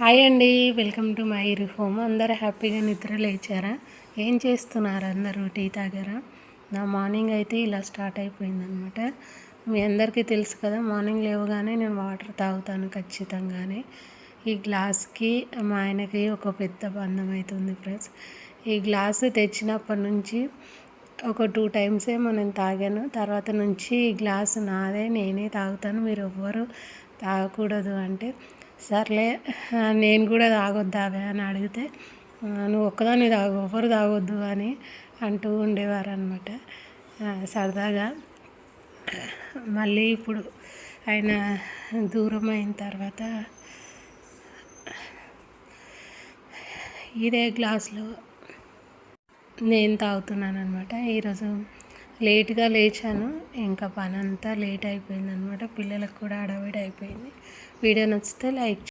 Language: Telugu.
హాయ్ అండి వెల్కమ్ టు మై హోమ్. అందరు హ్యాపీగా నిద్ర లేచారా? ఏం చేస్తున్నారు అందరూ? టీ తాగారా? నా మార్నింగ్ అయితే ఇలా స్టార్ట్ అయిపోయిందనమాట మీ అందరికీ తెలుసు కదా మార్నింగ్ లేవగానే నేను వాటర్ తాగుతాను ఖచ్చితంగానే. ఈ గ్లాస్కి మా ఆయనకి ఒక పెద్ద బంధం అవుతుంది ఫ్రెండ్స్. ఈ గ్లాస్ తెచ్చినప్పటి నుంచి ఒక టూ టైమ్స్ ఏమో తాగాను. తర్వాత నుంచి ఈ గ్లాస్ నాదే నేనే తాగుతాను. మీరు ఎవ్వరు తాగకూడదు అంటే సర్లే నేను కూడా తాగొద్దావే అని అడిగితే నువ్వు ఒక్కదాన్ని తాగు ఎవరు తాగొద్దు అని అంటూ ఉండేవారు అనమాట సరదాగా మళ్ళీ ఇప్పుడు ఆయన దూరం అయిన తర్వాత ఇదే గ్లాస్లో నేను తాగుతున్నాను అనమాట ఈరోజు లేట్గా లేచాను ఇంకా పని అంతా లేట్ అయిపోయింది అనమాట పిల్లలకు కూడా అడవిడి అయిపోయింది వీడియో నచ్చితే లైక్